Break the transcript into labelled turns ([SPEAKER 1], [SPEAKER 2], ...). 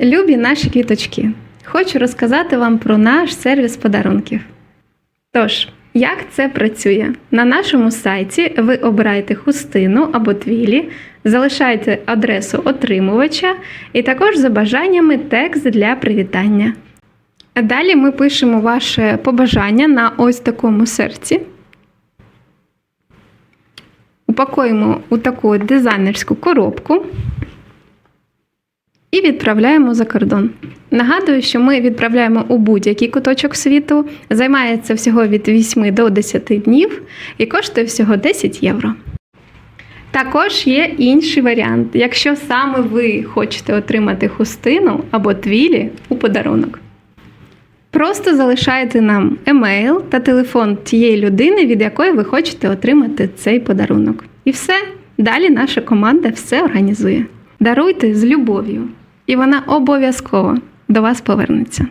[SPEAKER 1] Любі наші квіточки, хочу розказати вам про наш сервіс подарунків. Тож, як це працює? На нашому сайті ви обираєте хустину або твілі, залишаєте адресу отримувача і також за бажаннями текст для привітання. Далі ми пишемо ваше побажання на ось такому серці. Упакуємо у таку дизайнерську коробку і відправляємо за кордон. Нагадую, що ми відправляємо у будь-який куточок світу, займає це всього від 8 до 10 днів і коштує всього 10 євро. Також є інший варіант, якщо саме ви хочете отримати хустину або твілі у подарунок. Просто залишайте нам емейл та телефон тієї людини, від якої ви хочете отримати цей подарунок. І все. Далі наша команда все організує. Даруйте з любов'ю, і вона обов'язково до вас повернеться.